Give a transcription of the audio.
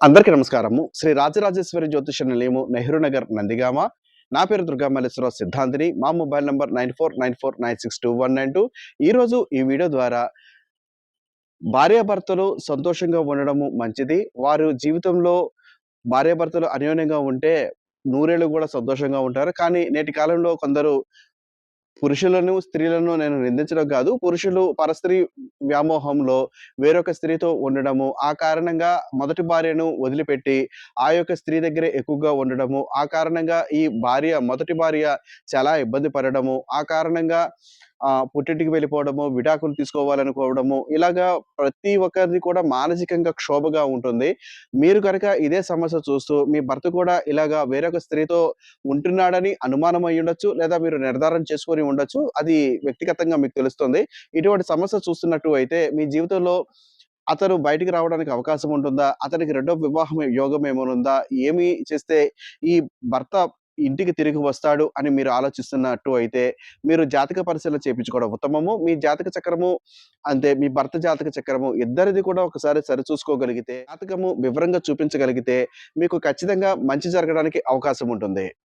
అందరికీ నమస్కారము. శ్రీ రాజరాజేశ్వరి జ్యోతిష నిలయము నెహ్రూ నగర్ నందిగామ. నా పేరు దుర్గా మల్లేశ్వరరావు సిద్ధాంతిని. మా mobile number nine four nine four nine six two one nine two. ఈరోజు ఈ వీడియో ద్వారా భార్యాభర్తలు సంతోషంగా ఉండడము మంచిది. వారు జీవితంలో భార్యాభర్తలు అన్యోన్యంగా ఉంటే నూరేళ్ళు కూడా సంతోషంగా ఉంటారు. కానీ నేటి కాలంలో కొందరు పురుషులను స్త్రీలను నేను నిందించడం కాదు. పురుషులు పరస్త్రీ వ్యామోహంలో వేరొక స్త్రీతో ఉండడము ఆ కారణంగా మొదటి భార్యను వదిలిపెట్టి ఆ యొక్క స్త్రీ దగ్గరే ఎక్కువగా ఉండడము ఆ కారణంగా ఈ భార్య మొదటి భార్య చాలా ఇబ్బంది పడడము ఆ కారణంగా పుట్టింటికి వెళ్ళిపోవడము విడాకులు తీసుకోవాలనుకోవడము ఇలాగా ప్రతి ఒక్కరిది కూడా మానసికంగా క్షోభగా ఉంటుంది. మీరు కనుక ఇదే సమస్య చూస్తూ మీ భర్త కూడా ఇలాగా వేరొక స్త్రీతో ఉంటున్నాడని అనుమానం అయి ఉండొచ్చు లేదా మీరు నిర్ధారణ చేసుకొని ఉండొచ్చు అది వ్యక్తిగతంగా మీకు తెలుస్తుంది. ఇటువంటి సమస్య చూస్తున్నట్టు అయితే మీ జీవితంలో అతను బయటికి రావడానికి అవకాశం ఉంటుందా? అతనికి రెండో వివాహం యోగం ఏమైనా ఉందా? ఏమి చేస్తే ఈ భర్త ఇంటికి తిరిగి వస్తాడు అని మీరు ఆలోచిస్తున్నట్టు అయితే మీరు జాతక పరిశీలన చేయించుకోవడం ఉత్తమము. మీ జాతక చక్రము అంతే మీ భర్త జాతక చక్రము ఇద్దరిది కూడా ఒకసారి సరిచూసుకోగలిగితే జాతకము వివరంగా చూపించగలిగితే మీకు ఖచ్చితంగా మంచి జరగడానికి అవకాశం ఉంటుంది.